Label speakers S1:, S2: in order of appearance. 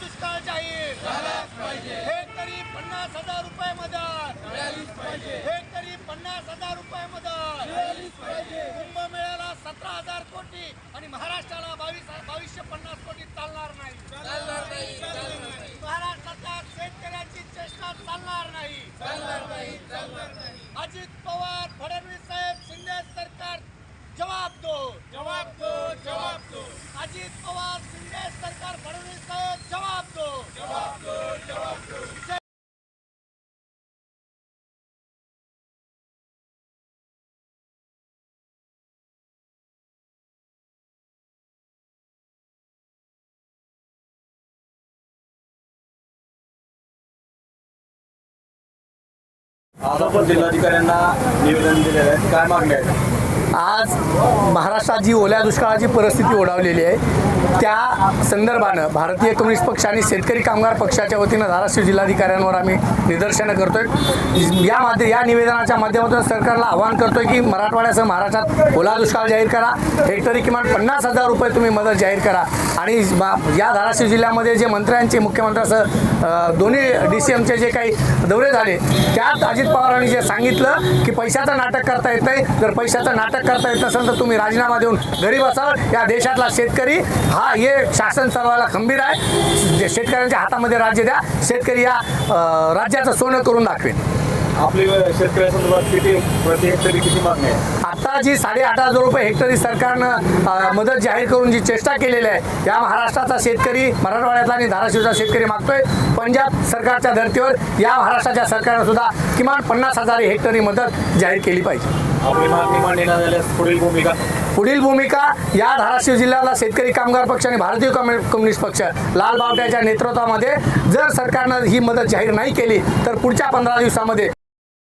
S1: दुष्काळ जाहीर. हेक्टरी पन्नास हजार रुपये मदत. तरी पन्नास हजार रुपये मदत. कुंभमेळ्याला सतरा हजार कोटी आणि महाराष्ट्राला बावीस बावीसशे पन्नास कोटी चालणार नाही. महाराष्ट्रातल्या शेतकऱ्यांची चेष्टा चालणार नाही. अजित पवार फडणवीस साहेब शिंदे सरकार जवाब दो.
S2: जवाब दो जवाब दो.
S1: अजित पवार शिंदे सरकार फडणवीस साहेब जवाब दो।
S2: जवाब दो जवाब दो।
S3: आज आपण जिल्हाधिकाऱ्यांना निवेदन दिलेलं आहे. काय मागणी आहे
S4: आज महाराष्ट्रात जी ओल्या दुष्काळाची परिस्थिती ओढावलेली आहे त्या संदर्भानं भारतीय कम्युनिस्ट पक्ष आणि शेतकरी कामगार पक्षाच्या वतीनं धाराशिव जिल्हाधिकाऱ्यांवर आम्ही निदर्शनं करतोय. या माध्य या निवेदनाच्या माध्यमातून सरकारला आवाहन करतोय की मराठवाड्यासह महाराष्ट्रात ओला दुष्काळ जाहीर करा. हेक्टरी किमान पन्नास हजार रुपये तुम्ही मदत जाहीर करा. आणि या धाराशिव जिल्ह्यामध्ये जे मंत्र्यांचे मुख्यमंत्र्यासह दोन्ही डी सी एमचे जे काही दौरे झाले त्यात अजित पवारांनी जे सांगितलं की पैशाचं नाटक करता येत नाही जर पैशाचं नाटक करता येत नसेल तर तुम्ही राजीनामा देऊन घरी बसाल. या देशातला शेतकरी हा हे शासन सर्वाला खंबीर आहे. जे शेतकऱ्यांच्या हातामध्ये राज्य द्या. शेतकरी या राज्याचं सोनं करून दाखवेल
S3: आपली शेतकऱ्यांसंदर्भात किती प्रति हेक्टरी किती मागणी आहे?
S4: आता जी साडेआठ हजार रुपये हेक्टरी सरकारनं अ, मदत जाहीर करून जी चेष्टा केलेली आहे या महाराष्ट्राचा शेतकरी मराठवाड्यातला आणि धाराशिवचा शेतकरी मागतोय. पंजाब सरकारच्या धर्तीवर या महाराष्ट्राच्या सरकारनं सुद्धा किमान पन्नास हजार हेक्टरी मदत जाहीर केली पाहिजे.
S3: आपली मागणी मान्य न झाल्यास पुढील भूमिका?
S4: पुढील भूमिका या धाराशिव जिल्ह्याला शेतकरी कामगार पक्ष आणि भारतीय कम्यु- कम्युनिस्ट पक्ष लाल बावट्याच्या नेतृत्वामध्ये जर सरकारनं ही मदत जाहीर नाही केली तर पुढच्या पंधरा दिवसामध्ये